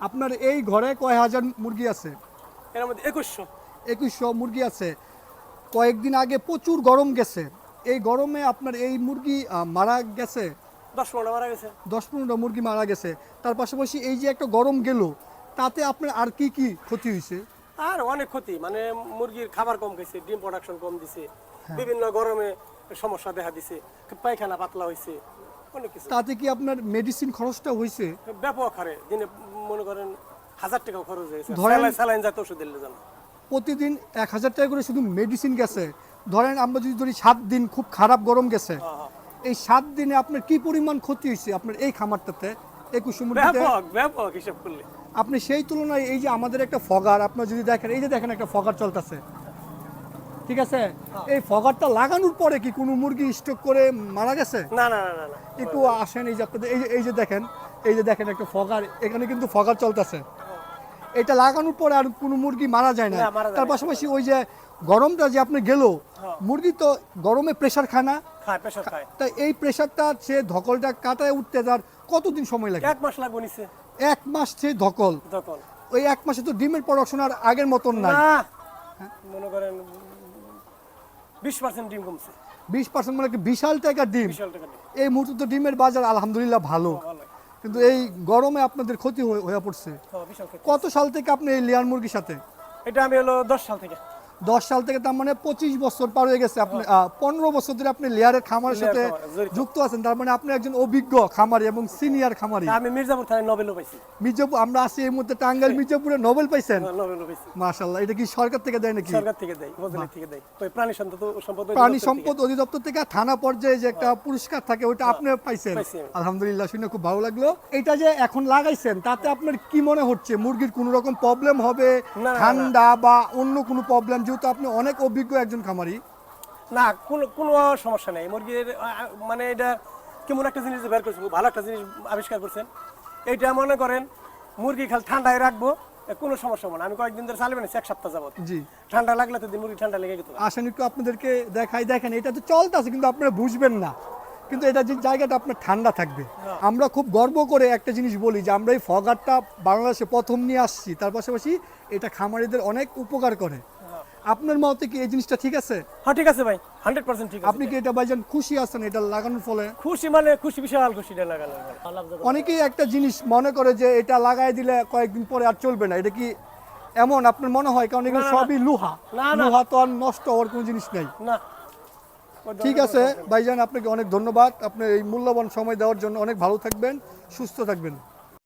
আপনার এই ঘরে কয় হাজার মুরগি আছে? এর মধ্যে একুশশো। একুশশো মুরগি আছে। কয়েকদিন আগে প্রচুর গরম গেছে। এই গরমে আপনার এই মুরগি মারা গেছে? দশ পনেরো মারা গেছে। দশ পনেরোটা মুরগি মারা গেছে। তার পাশাপাশি এই যে একটা গরম গেল তাতে আপনার আর কি কি ক্ষতি হয়েছে? আর অনেক ক্ষতি। মানে মুরগির খাবার কম গেছে ডিম প্রোডাকশন কম দিছে। হ্যাঁ। বিভিন্ন গরমে সমস্যা দেখা দিছে পায়খানা পাতলা হয়েছে অনেক কিছু। তাতে কি আপনার মেডিসিন খরচটা হয়েছে? ব্যাপক হারে দিনে মনে করেন হাজার টাকা খরচ হয়েছে। স্যালাইন জাতীয় ওষুধ দিলে জানো প্রতিদিন এক হাজার টাকা করে শুধু মেডিসিন গেছে। ধরেন আমরা যদি ধরি সাত দিন খুব খারাপ গরম গেছে। হ্যাঁ, হ্যাঁ। এই সাত দিনে আপনার কি পরিমাণ ক্ষতি হয়েছে আপনার এই খামারটাতে? একুশশো মুরগিতে ব্যাপক ব্যাপক হিসাব করলে। আপনি সেই তুলনায় এই যে আমাদের একটা ফগার আপনার যদি দেখেন এই যে দেখেন একটা ফগার চলতেছে। ঠিক আছে? এই ফগারটা লাগানোর পরে কি কোনো মুরগি স্টক করে মারা গেছে? না না না না না। একটু আসেন এই যে আপনাদের এই যে এই যে দেখেন এই যে দেখেন একটা ফগার এখানে কিন্তু ফগার চলতেছে। এটা লাগানোর পরে আর কোনো মুরগি মারা যায় না। তার পাশাপাশি ওই যে গরমটা যে আপনি গেল হ্যাঁ। মুরগি তো গরমে প্রেসার খায় না। তাই এই প্রেসারটা সে ধকলটা কাটায় উঠতে তার কতদিন সময় লাগে? এক মাস লাগবে নিচে। এক মাস সে ধকল। ওই এক মাসে তো ডিমের প্রোডাকশন আর আগের মতন নাই। না। মনে করেন বিশ পার্সেন্ট ডিম কমছে। বিশ পার্সেন্ট মানে বিশাল টাকা ডিম? এই মুহূর্তে তো ডিমের বাজার আলহামদুলিল্লাহ ভালো। কিন্তু এই গরমে আপনাদের ক্ষতি হয়ে পড়ছে হ্যাঁ। কত সাল থেকে আপনি এই লেয়ার মুরগির সাথে এটা আমি হলো দশ সাল থেকে দশ সাল থেকে তার মানে পঁচিশ বছর পার হয়ে গেছে আপনি পনেরো বছর ধরে আপনি লেয়ারের খামারের সাথে যুক্ত আছেন। তার মানে আপনি একজন অভিজ্ঞ খামারি এবং সিনিয়র খামারি। আমি মির্জাপুর থানায় নোবেলও পাইছি। মির্জাপুর আমরা আছি এই মুহূর্তে টাঙ্গাইল মির্জাপুরে নোবেল পাইছেন? হ্যাঁ, পাইছি। মাশাল্লাহ এটা কি সরকার থেকে দেয় নাকি? সরকার থেকে দেয় উপজেলা থেকে দেয়। ওই প্রাণী সম্পদ সম্পদ প্রাণী অধিদপ্তর থেকে। সম্পদ অধিদপ্তর থেকে থানা পর্যায়ে যে একটা পুরস্কার থাকে ওইটা আপনি পাইছেন। আলহামদুলিল্লাহ শুনে খুব ভালো লাগল। এটা যে এখন লাগাইছেন তাতে আপনার কি মনে হচ্ছে? মুরগির কোনো রকম প্রবলেম হবে। ঠান্ডা বা অন্য কোনো প্রবলেম যেহেতু আপনি অনেক অভিজ্ঞ একজন খামারি। না কোনো কোনো সমস্যা নেই। মুরগির মানে এটা কেমন একটা জিনিস বের করছেন ভালো একটা জিনিস আবিষ্কার করছেন। এইটা মনে করেন মুরগি খাল ঠান্ডায় রাখব কোনো সমস্যা হবে না। আমি কয়েকদিন ধরে চালিয়ে এক সপ্তাহ যাবত জি। ঠান্ডা লাগলে তো মুরগি ঠান্ডা লেগে যেত আসেন একটু আপনাদেরকে দেখাই দেখেন এটা তো চলতেছে কিন্তু আপনারা বুঝবেন না। কিন্তু এটা যে জায়গাটা আপনার ঠান্ডা থাকবে। আমরা খুব গর্ব করে একটা জিনিস বলি যে আমরা এই ফগারটা বাংলাদেশে প্রথম নিয়ে আসছি। তার পাশাপাশি এটা খামারিদের অনেক উপকার করে। আপনার মতে কি এই জিনিসটা ঠিক আছে? হ্যাঁ ঠিক আছে ভাই হান্ড্রেড পার্সেন্ট ঠিক আছে। আপনি কি এটা ভাইজান খুশি আছেন এটা লাগানোর ফলে? খুশি মানে খুশি বিশাল খুশি এটা লাগানো অনেকেই একটা জিনিস মনে করে যে এটা লাগাই দিলে কয়েকদিন পরে আর চলবে না। এটা কি এমন আপনার মনে হয়? কারণ এগুলো। সবই লোহা। লোহা তো আর নষ্ট হওয়ার কোনো জিনিস নাই। না। ঠিক আছে ভাইজান আপনাকে অনেক ধন্যবাদ। আপনি এই মূল্যবান সময় দেওয়ার জন্য অনেক ভালো থাকবেন সুস্থ থাকবেন।